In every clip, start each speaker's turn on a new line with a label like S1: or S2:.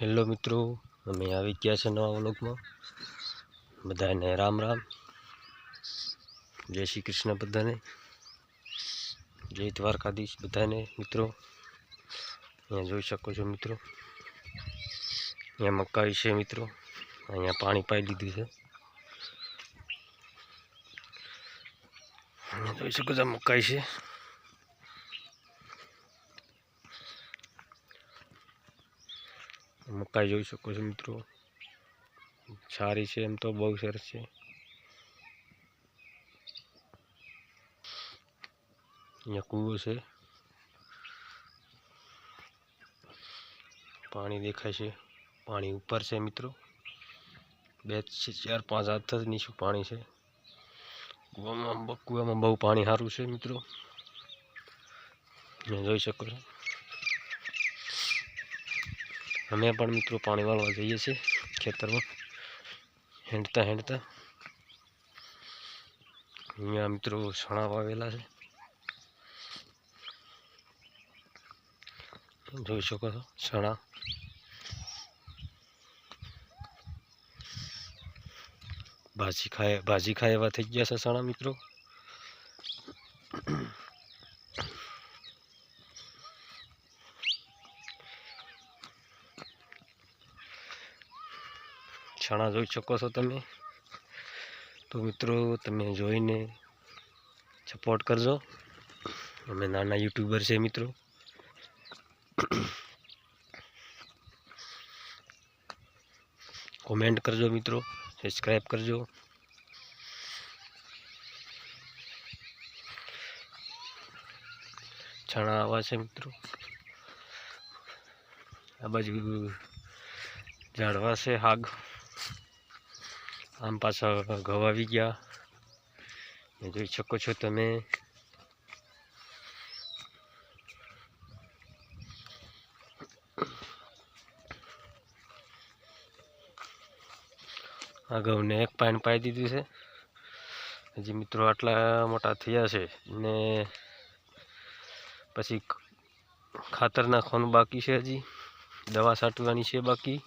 S1: Hello મિત્રો, અમે આવી ગયા છે નવા વ્લોગમાં. બધાને રામ રામ. જય શ્રી કૃષ્ણ બધાને. જય દ્વારકાધીશ બધાને મિત્રો. અહીંયા જોઈ શકો છો મિત્રો. અહીંયા મકાઈ છે મિત્રો. અહીંયા પાણી પાઈ દીધું છે. અહીંયા જોઈ શકો છો મકાઈ છે. મકાઈ જોઈ શકો છો મિત્રો. સારી છે, એમ તો બહુ સરસ છે. અહીંયા કૂવો છે. પાણી દેખાય છે. પાણી ઉપર છે મિત્રો. બે ચાર પાંચ હાથ જ નીચું પાણી છે. કૂવામાં કૂવામાં બહુ પાણી સારું છે મિત્રો. જોઈ શકો છો. અમે પણ મિત્રો પાણી વાળવા જઈએ છીએ ખેતરમાં. હેંડતા હેંડતા. અહીંયા મિત્રો સણા વાવેલા છે. જોઈ શકો છો સણા. ભાજી ખાય ભાજી ખાય એવા થઈ ગયા છે સણા મિત્રો. છાણા જોઈ શકો છો તમે. તો મિત્રો, તમે જોઈને સપોર્ટ કરજો. અમે નાના યુટ્યુબર છે મિત્રો. કોમેન્ટ કરજો મિત્રો સબસ્ક્રાઈબ કરજો. છાણા આવા છે મિત્રો. આ બાજુ ઝાડવા છે, હાગ. આમ પાછા ઘઉં આવી ગયા જોઈ શકો છો તમે. આ ઘઉંને એક પાણી પાઈ દીધું છે. હજી મિત્રો આટલા મોટા થયા છે. ને પછી ખાતર નાખવાનું બાકી છે હજી. દવા છાંટવાની છે બાકી.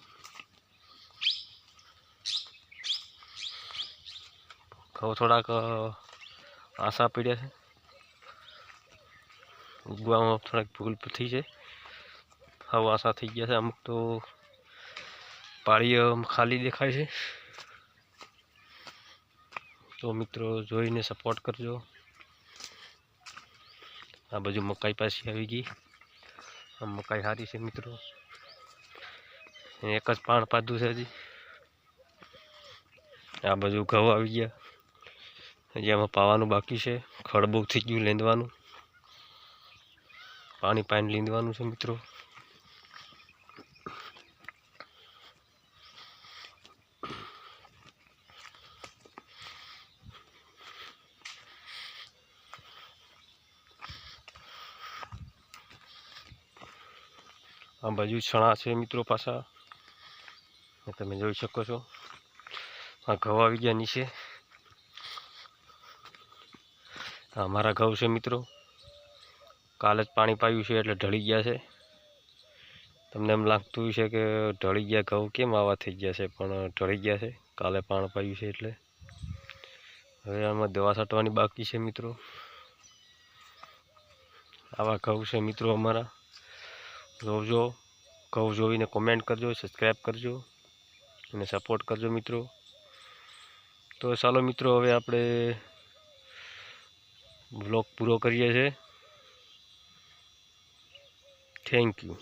S1: ઘઉં થોડાક આશા પીડ્યા છે. ઉગવામાં થોડાક ભૂલ થઈ છે. હવે આશા થઈ ગયા છે. અમુક તો પાળી ખાલી દેખાય છે. તો મિત્રો જોઈને સપોર્ટ કરજો. આ બાજુ મકાઈ પાછી આવી ગઈ. આ મકાઈ સારી છે મિત્રો. એક જ પાણ પાધું છે હજી. આ બાજુ ઘઉં આવી ગયા. હજી આમાં પાવાનું બાકી છે. ખડ થઈ ગયું લેંદવાનું. પાણી પાણી લીંદવાનું છે મિત્રો. આ બાજુ છણા છે મિત્રો પાછા. તમે જોઈ શકો છો. આ ઘઉં આવી ગયા નીચે આ અમારા ઘઉં છે મિત્રો. કાલે જ પાણી પાયું છે એટલે ઢળી ગયા છે. તમને એમ લાગતું છે કે ઢળી ગયા ઘઉં કેમ આવા થઈ ગયા છે, પણ ઢળી ગયા છે. કાલે પાણી પાયું છે એટલે. હવે આમાં દવા છાંટવાની બાકી છે મિત્રો. આવા ઘઉં છે મિત્રો અમારા. જોજો, ઘઉં જોઈને કોમેન્ટ કરજો સબસ્ક્રાઈબ કરજો અને સપોર્ટ કરજો મિત્રો. તો ચાલો મિત્રો, હવે આપણે બ્લોગ પૂરો કરીએ છીએ. Thank you